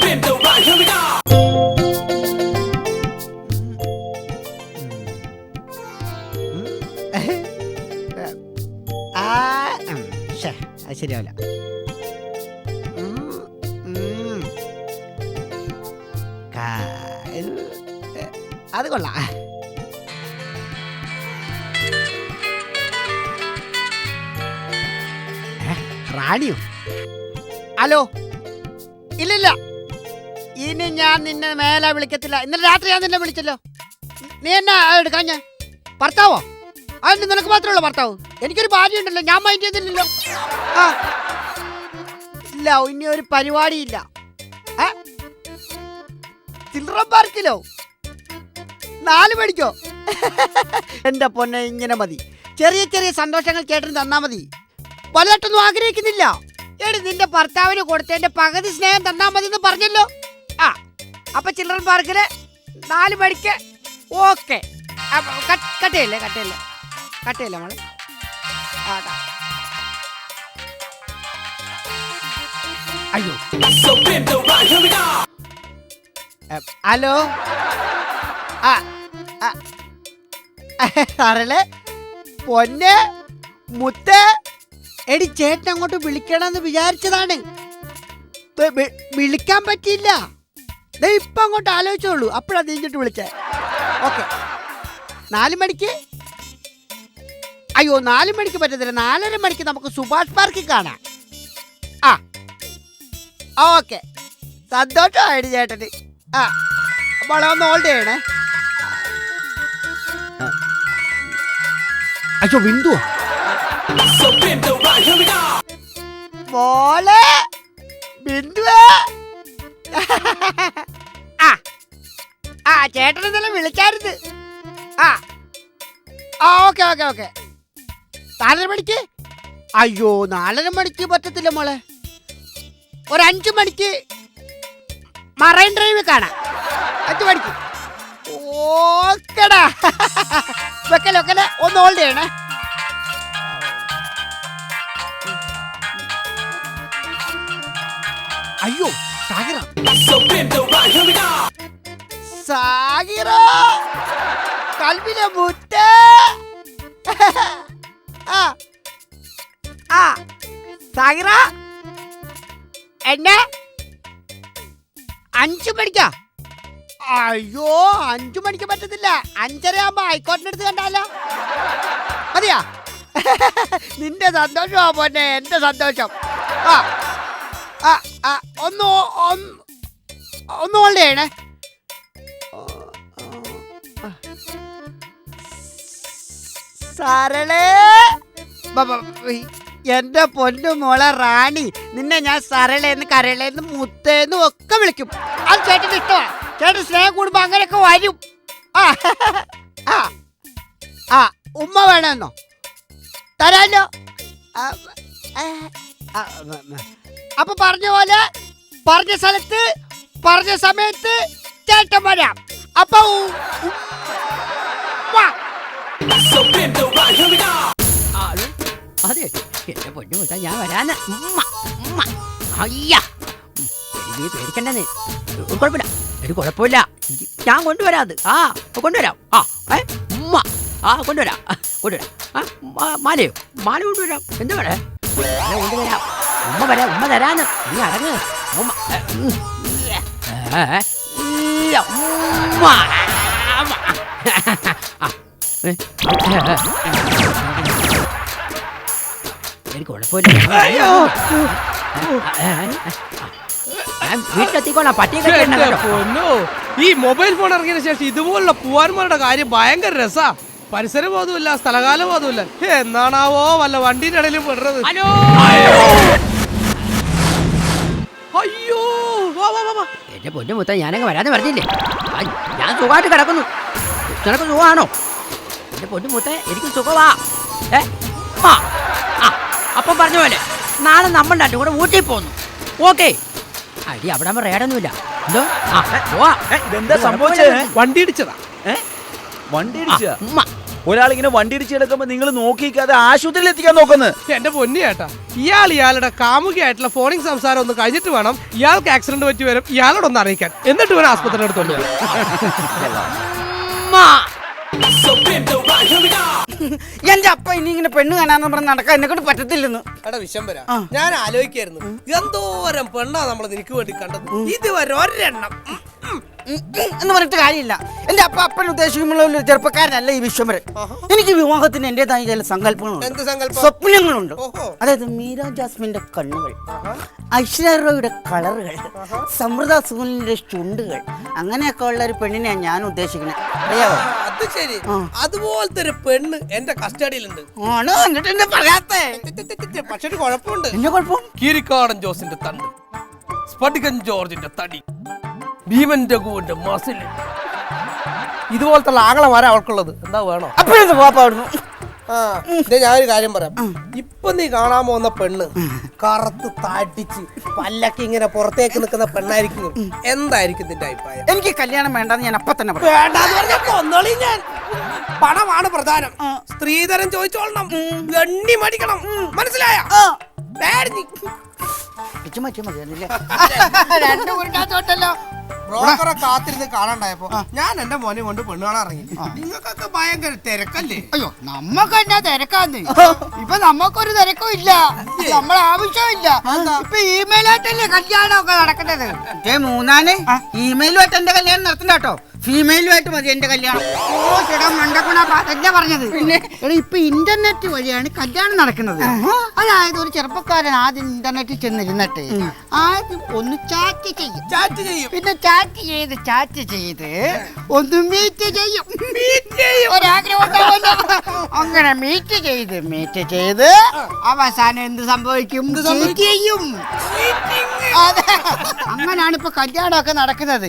bend the right, here we go. ശരിയാവില്ല. അത് കൊള്ളാം. റാണിയോ? ഹലോ? ഇല്ലില്ല. ഇനി ഞാൻ നിന്നെ മേലെ വിളിക്കത്തില്ല. ഇന്നലെ രാത്രി ഞാൻ നിന്നെ വിളിച്ചല്ലോ. നീ എന്നാ എടുക്കാൻ ഞാൻ ഭർത്താവോ? അതിന് നിനക്ക് മാത്രമേ ഉള്ളൂ ഭർത്താവ്. എനിക്കൊരു ഭാര്യ ഉണ്ടല്ലോ ഞാൻ മൈൻഡ് ചെയ്തില്ലല്ലോ. ആ. ഇല്ല ഇനി ഒരു പരിപാടിയില്ല? ചിൽഡ്രൻ പാർക്കിലോ? നാല് മണിക്കോ? എന്റെ പൊന്നെ ഇങ്ങനെ മതി. ചെറിയ ചെറിയ സന്തോഷങ്ങൾ ചേട്ടന് തന്നാ മതി. വലുതായിട്ടൊന്നും ആഗ്രഹിക്കുന്നില്ല. എടി നിന്റെ ഭർത്താവിന് കൊടുത്തതിന്റെ പകുതി സ്നേഹം തന്നാ മതി എന്ന് പറഞ്ഞല്ലോ. ആ അപ്പൊ ചിൽഡ്രൻ പാർക്കിൽ നാല് മണിക്ക് ഓക്കെ. കട്ടയല്ലേ കട്ടയല്ലേ കട്ടയല്ലേ മോളെ? ആ ടാ. അയ്യോ. ഹലോ? ആ. സാറല്ലേ? പൊന്നെ മുത്ത് എടി ചേട്ടൻ അങ്ങോട്ട് വിളിക്കണമെന്ന് വിചാരിച്ചതാണ്. വിളിക്കാൻ പറ്റിയില്ല. ദേ ഇപ്പൊ അങ്ങോട്ട് ആലോചിച്ചോളൂ. അപ്പോഴാ തിരിഞ്ഞിട്ട് വിളിച്ചേ. ഓക്കെ. നാല് മണിക്ക്? അയ്യോ നാല് മണിക്ക് പറ്റത്തില്ല. നാലര മണിക്ക് നമുക്ക് സുഭാഷ് പാർക്കിൽ കാണാം. ആ. ഓക്കെ. സന്തോഷമായിട്ട് ചേട്ടന്. ആ. അപ്പോൾ ഒന്ന് ഹോൾഡ് ചെയ്യണേ. അയ്യോ ബിന്ദു. മോളെ ബിന്ദുവേ. ആ. ആ ചേട്ടൻ ഇന്നലെ വിളിച്ചായിരുന്നു ആ. ആ ഓക്കെ ഓക്കെ ഓക്കെ. നാലര മണിക്ക്? അയ്യോ നാലര മണിക്ക് പറ്റത്തില്ല മോളെ. ഒരു അഞ്ചു മണിക്ക് മറൈൻ ഡ്രൈവ് കാണാം. അഞ്ചു മണിക്ക്. ഓക്കെടാ. വെക്കല വെക്കല്ലേ. ഒന്ന് ഹോൾഡ് ചെയ്യണേ. അയ്യോ. Go. സാഗിറ കൽവിലെ മുത്ത ആ. ആ. സാഗിറ എന്നെ. അഞ്ചു മണിക്കാ. അയ്യോ അഞ്ചു മണിക്ക് പറ്റത്തില്ല. അഞ്ചര ആകുമ്പോ ഹൈക്കോടതി അടുത്ത് കണ്ടാലോ. മതിയാ. നിന്റെ സന്തോഷമാ പോന്നെ എന്റെ സന്തോഷം. ആ. ഒന്ന് ഒന്ന് ഹോൾഡ് ചെയ്യണേ സരളേ. എന്റെ പൊന്നു മോളെ റാണി നിന്നെ ഞാൻ സരളേന്ന് കരളേന്ന് മുത്തേന്ന് ഒക്കെ വിളിക്കും. അത് ചേട്ടന് ഇഷ്ടമാണ് ചേട്ടൻ സ്നേഹം കൂടുമ്പോ അങ്ങനെയൊക്കെ വരും. ആ ആ ആ ഉമ്മ വേണമെന്നോ തരാലോ. അപ്പൊ പറഞ്ഞ പോലെ പറഞ്ഞ സ്ഥലത്ത് പറഞ്ഞ സമയത്ത് ചേട്ടൻ വരാം. അപ്പൊ അതെ എന്റെ പൊന്നു മുത്ത ഞാൻ വരാന്ന്. അയ്യ. നീ പേടിക്കണ്ടെന്ന്. കുഴപ്പമില്ല. ഒരു കുഴപ്പമില്ല. ഞാൻ കൊണ്ടുവരാം അത്. ആ കൊണ്ടുവരാം. ആ ഏ ഉമ്മ. ആ കൊണ്ടുവരാം. കൊണ്ടുവരാം. ആ മാലയോ? മാല കൊണ്ടുവരാം. എന്ത് പറയാ കൊണ്ടുവരാം. ഉമ്മ വരാം ഉമ്മ തരാന്ന്. നീ അടങ്ങ്. എനിക്ക് കുഴപ്പമില്ല വീട്ടിലെത്തിക്കോളാം പട്ടിയെ എന്റെ കെട്ടിയിട്ടുണ്ടല്ലോ. പൊന്നോ ഈ മൊബൈൽ ഫോൺ ഇറങ്ങിയ ശേഷം ഇതുപോലുള്ള പൂവാന്മാരുടെ കാര്യം ഭയങ്കര രസാ. പരിസര ബോധമില്ല സ്ഥലകാല ബോധമില്ല എന്നാണാവോ വല്ല വണ്ടിന്റെ ഇടയിലും പെടുന്നത്? എന്റെ പൊന്നു മുത്ത ഞാനങ്ങ് വരാതെ പറഞ്ഞില്ലേ? ഞാൻ സുഖമായിട്ട് കിടക്കുന്നു. നിനക്ക് സുഖമാണോ? എന്റെ പൊന്നു മുത്ത എനിക്ക് സുഖമാ. ഏ. അപ്പം പറഞ്ഞ പോലെ നാളെ നമ്മൾ രണ്ടും കൂടെ ഊട്ടി പോന്നു. ഓക്കെ. അടി അവിടെ നമ്മൾ റേഡൊന്നുമില്ല. എന്തോ? ഇതെന്താ സംഭവിച്ചത്? സംഭവിച്ചേ? വണ്ടി ഇടിച്ചതാ? വണ്ടി ഇടിച്ചതാ? ഉമ്മ. ഒരാളിങ്ങനെ വണ്ടി ഇടിച്ച് കിടക്കുമ്പോ നിങ്ങൾ നോക്കിക്കാതെ ആശുപത്രിയിൽ എത്തിക്കാൻ നോക്കുന്നത് എന്റെ പൊന്നി ചേട്ടാ ഇയാൾ ഇയാളുടെ കാമുകിയായിട്ടുള്ള ഫോണിംഗ് സംസാരം ഒന്ന് കഴിഞ്ഞിട്ട് വേണം ഇയാൾക്ക് ആക്സിഡന്റ് പറ്റി വരും ഇയാളോട് ഒന്ന് അറിയിക്കാൻ. എന്നിട്ട് ഇവൻ ആസ്പത്രിയുടെ അടുത്തോണ്ട് വരും. എന്റെ അപ്പ ഇനി ഇങ്ങനെ പെണ്ണ് കാണാന്ന് പറഞ്ഞ നടക്കാൻ എന്നെ കൊണ്ട് പറ്റത്തില്ലെന്ന്. എടാ വിശംബര ഞാൻ ആലോചിക്കായിരുന്നു. എന്തോരം പെണ്ണാ നമ്മൾ നിനക്ക് വേണ്ടി കണ്ടത്? ഇതുവരെ ഒരെണ്ണം. എന്ന് പറഞ്ഞിട്ട് കാര്യമില്ല. എന്റെ അപ്പ അപ്പൻ ഉദ്ദേശിക്കുമ്പോൾ ഒരു ചെറുപ്പക്കാരനല്ല ഈ വിശ്വമരൻ എനിക്ക് വിവാഹത്തിന് എന്റേതായ ചില സങ്കല്പങ്ങളുണ്ട്. സങ്കല്പം? സ്വപ്നങ്ങളുണ്ട്. അതായത് മീര ജാസ്മിന്റെ കണ്ണുകൾ ഐശ്വര്യ റോയുടെ കളറുകൾ സമൃദ്ധ സുനിലിന്റെ ചുണ്ടുകൾ അങ്ങനെയൊക്കെ ഉള്ള ഒരു പെണ്ണിനെയാണ് ഞാൻ ഉദ്ദേശിക്കുന്നത്. അറിയാവോ? അത് ശരി. അതുപോലത്തെ ഒരു പെണ്ണ് എന്റെ കസ്റ്റഡിയിലുണ്ട്. ആണോ? എന്നിട്ട് എന്നെ പറയാത്തേ? പക്ഷെ ഒരു കുഴപ്പമുണ്ട്. എന്നെ കുഴപ്പം കീരിക്കാടൻ ജോസിന്റെ തണ്ട് സ്പടികൻ ജോർജിന്റെ തടി. ഭീമൻ രഘുവിന്റെ മസിൽ. ഇതുപോലത്തെ ആങ്ങളമാരാ അവൾക്കുള്ളത്? എന്താ വേണോ? അപ്പോഴത്തെ പോപ്പാടുന്നു ആ ദേ ഞാനൊരു കാര്യം പറയാം. ഇപ്പൊ നീ കാണാൻ പോകുന്ന പെണ്ണ് കറുത്ത് താട്ടിച്ച് പല്ലൊക്കെ ഇങ്ങനെ പുറത്തേക്ക് നിൽക്കുന്ന പെണ്ണായിരിക്കും. എന്തായിരിക്കും നിന്റെ അഭിപ്രായം? എനിക്ക് കല്യാണം വേണ്ടെന്ന് ഞാൻ അപ്പൊ തന്നെ പറയാം. വേണ്ടാന്ന് പറഞ്ഞാ കൊന്നോളി ഞാൻ. പണമാണ് പ്രധാനം. സ്ത്രീധനം ചോദിച്ചോളണം. ഗണ്ണി മടിക്കണം. മനസ്സിലായ? മതിയായിരുന്നില്ലേ? രണ്ട് ഉരുട്ടാത്തോട്ടല്ലോ ബ്രോക്കറെ കാത്തിരുന്ന് കാണണ്ടായപ്പോ ഞാൻ എന്റെ മോനെ കൊണ്ട് പെണ്ണ് കാണാൻ ഇറങ്ങി നിങ്ങൾക്കൊക്കെ ഭയങ്കര തിരക്കല്ലേ? അയ്യോ നമ്മക്ക് എന്നാ തിരക്കാന്ന്? ഇപ്പൊ നമ്മക്കൊരു തിരക്കും ഇല്ല. നമ്മളെ ആവശ്യമില്ല. ഇപ്പൊ ഇമെയിലായിട്ടല്ലേ കല്യാണം ഒക്കെ നടക്കേണ്ടത് മൂന്നാൽ ഇമെയിലുമായിട്ട് എന്റെ കല്യാണം നടത്തണ്ട കേട്ടോ. ഫീമെയിലുമായിട്ട് മതി എന്റെ കല്യാണം. ഓ ചേട്ടാ മണ്ടക്കുണ എന്താ പറഞ്ഞത്. പിന്നെ? എടാ ഇപ്പൊ ഇന്റർനെറ്റ് വഴിയാണ് കല്യാണം നടക്കുന്നത്. അതായത് ഒരു ചെറുപ്പക്കാരൻ ആദ്യം ഇന്റർനെറ്റിൽ ചെന്നിരുന്നിട്ട് ആദ്യം ഒന്ന് ചാറ്റ് ചെയ്യും. ചാറ്റ് ചെയ്യും. പിന്നെ ചാറ്റ് ചെയ്ത് ചാറ്റ് ചെയ്ത് ഒന്ന് മീറ്റ് ചെയ്യും. ഒരാഗ്രഹം. അങ്ങനെ മീറ്റ് ചെയ്ത് മീറ്റ് ചെയ്ത് അവസാനം എന്ത് സംഭവിക്കും? ചെയ്യും. അങ്ങനാണ് ഇപ്പൊ കല്യാണമൊക്കെ നടക്കുന്നത്.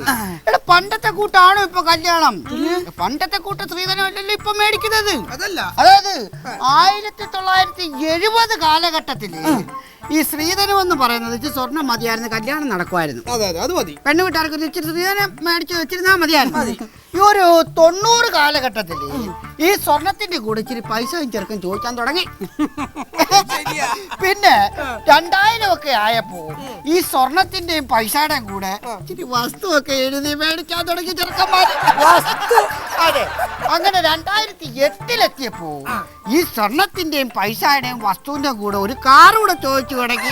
എടാ പണ്ടത്തെ കൂട്ടാണോ ഇപ്പൊ കല്യാണം? പണ്ടത്തെ കൂട്ട സ്ത്രീധനമല്ലല്ലോ ഇപ്പൊ മേടിക്കുന്നത്. അതല്ല. അതായത് ആയിരത്തി തൊള്ളായിരത്തി എഴുപത് കാലഘട്ടത്തിൽ ഈ സ്ത്രീധനം എന്ന് പറയുന്നത് ഇച്ചിരി സ്വർണം മതിയായിരുന്നു കല്യാണം നടക്കുമായിരുന്നു. അതെ അതെ അത് മതി. പെണ്ണ് വീട്ടുകാർക്ക് ഇച്ചിരി സ്ത്രീധനം മേടിച്ച് വെച്ചിരുന്നാ മതിയായിരുന്നു. ഈ ഒരു തൊണ്ണൂറ് കാലഘട്ടത്തിൽ ഈ സ്വർണത്തിന്റെ കൂടെ ഇച്ചിരി പൈസ ചെറുക്കും ചോദിക്കാൻ തുടങ്ങി. പിന്നെ രണ്ടായിരം ഒക്കെ ആയപ്പോ ഈ സ്വർണത്തിന്റെയും പൈസയുടെയും കൂടെ ഇച്ചിരി വസ്തുവൊക്കെ എഴുതി മേടിക്കാൻ തുടങ്ങി ചെറുക്കന്മാർ അതെ. അങ്ങനെ രണ്ടായിരത്തി എട്ടിലെത്തിയപ്പോ ഈ സ്വർണത്തിന്റെയും പൈസയുടെയും വസ്തുവിന്റെ കൂടെ ഒരു കാർ കൂടെ ചോദിച്ചു തുടങ്ങി.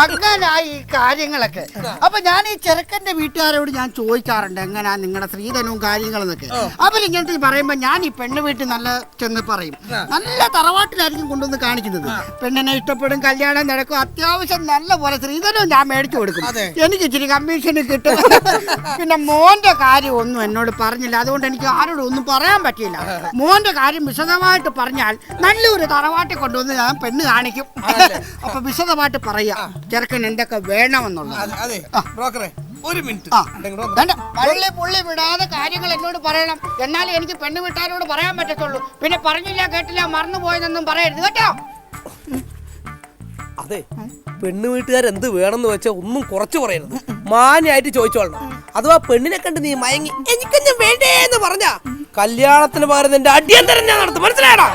അങ്ങനായി ഈ കാര്യങ്ങളൊക്കെ. അപ്പൊ ഞാൻ ഈ ചെറുക്കന്റെ വീട്ടുകാരോട് ഞാൻ ചോദിക്കാറുണ്ട് എങ്ങനെയാ നിങ്ങളുടെ സ്ത്രീധനവും കാര്യങ്ങളെന്നൊക്കെ അവരിങ്ങനത്തെ പറയുമ്പോ ഞാൻ ഈ പെണ്ണ് വീട്ടിൽ നല്ല ചെന്ന് പറയും നല്ല തറവാട്ടിലായിരിക്കും കൊണ്ടുവന്ന് കാണിക്കുന്നത്. പെണ്ണിനെ ഇഷ്ടപ്പെടും കല്യാണം നടക്കും അത്യാവശ്യം നല്ല പോലെ സ്ത്രീധനവും ഞാൻ മേടിച്ചു കൊടുക്കും. എനിക്ക് ഇച്ചിരി കമ്മീഷൻ കിട്ടും. പിന്നെ മോന്റെ കാര്യം ഒന്നും എന്നോട് പറഞ്ഞില്ല. അതുകൊണ്ട് എനിക്ക് ആരോടും ഒന്നും പറയാൻ പറ്റിയില്ല. മോന്റെ കാര്യം വിശദമായിട്ട് പറഞ്ഞാൽ നല്ലൊരു തറവാട്ടിൽ കൊണ്ടുവന്ന് ഞാൻ പെണ്ണ് കാണിക്കും. അപ്പൊ വിശദമായിട്ട് പറയാ. ചെറുക്കൻ എന്തൊക്കെ വേണമെന്നുള്ളത്. അതെ ബ്രോക്കറെ ഒരു മിനിറ്റ്. പള്ളി പുള്ളി വിടാതെ കാര്യങ്ങൾ എന്നോട് പറയണം. എന്നാലേ എനിക്ക് പെണ്ണ് വീട്ടാരോട് പറയാൻ പറ്റത്തുള്ളൂ. പിന്നെ പറഞ്ഞില്ല കേട്ടില്ല മറന്നുപോയെന്നൊന്നും പറയരുത് കേട്ടോ? അതെ പെണ്ണ് വീട്ടുകാർ എന്ത് വേണമെന്ന് വെച്ചാൽ ഒന്നും കുറച്ച് പറയരുത്. മാന്യായിട്ട് ചോദിച്ചോളണം. അഥവാ പെണ്ണിനെ കണ്ട് നീ മയങ്ങി എനിക്കൊന്നും വേണ്ടേ എന്ന് പറഞ്ഞ? കല്യാണത്തിന് പകരം നിന്റെ അടിയന്തരം ഞാൻ നടത്തും. മനസ്സിലായടാ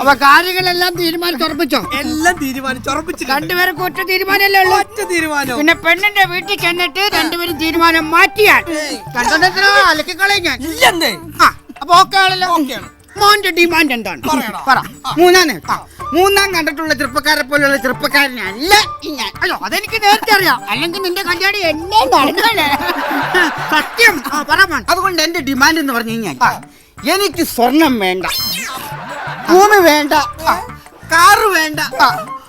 അപ്പൊ കാര്യങ്ങളെല്ലാം തീരുമാനിച്ചുറപ്പിച്ചോ എല്ലാം തീരുമാനിച്ചുറപ്പിച്ചു രണ്ടുപേർക്ക് ഒറ്റ തീരുമാനമല്ലേ ഉള്ളൂ. ഒറ്റ തീരുമാനം. പിന്നെ പെണ്ണിന്റെ വീട്ടിൽ ചെന്നിട്ട് രണ്ടുപേരും തീരുമാനം മാറ്റിയാൽ രണ്ടെണ്ണത്തിനോ അലക്കിക്കളയും ഞാൻ ഇല്ലെന്നേ. ആ, അപ്പൊ ഓക്കെ ആണല്ലോ. മോന്റെ ഡിമാൻഡ് എന്താണ്? പറ. മൂന്നാണ് ആ, മൂന്നാം കണ്ടിട്ടുള്ള ചെറുപ്പക്കാരെ പോലെയുള്ള ചെറുപ്പക്കാരനല്ല ഞാൻ അയ്യോ അതെനിക്ക് നേരത്തെ അറിയാം. അല്ലെങ്കിൽ നിന്റെ കല്യാണി എന്നെ സത്യം ആ, പറ മോൻ. അതുകൊണ്ട് എന്റെ ഡിമാൻഡ് എന്ന് പറഞ്ഞു കഴിഞ്ഞാൽ എനിക്ക് സ്വർണം വേണ്ട. ഭൂമി വേണ്ട. കാറ് വേണ്ട.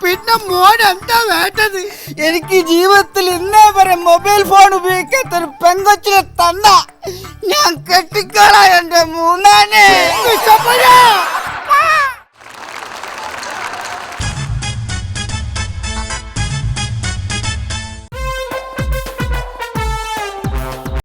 പിന്നെ മോൻ എന്താ വേണ്ടത്? എനിക്ക് ജീവിതത്തിൽ ഇന്നേ വരെ മൊബൈൽ ഫോൺ ഉപയോഗിക്കാത്ത ഒരു പെങ്കൊച്ചിനെ തന്ന ഞാൻ കെട്ടിക്കോളാം എന്റെ മൂന്നാനെ. വിശപ്പനാ.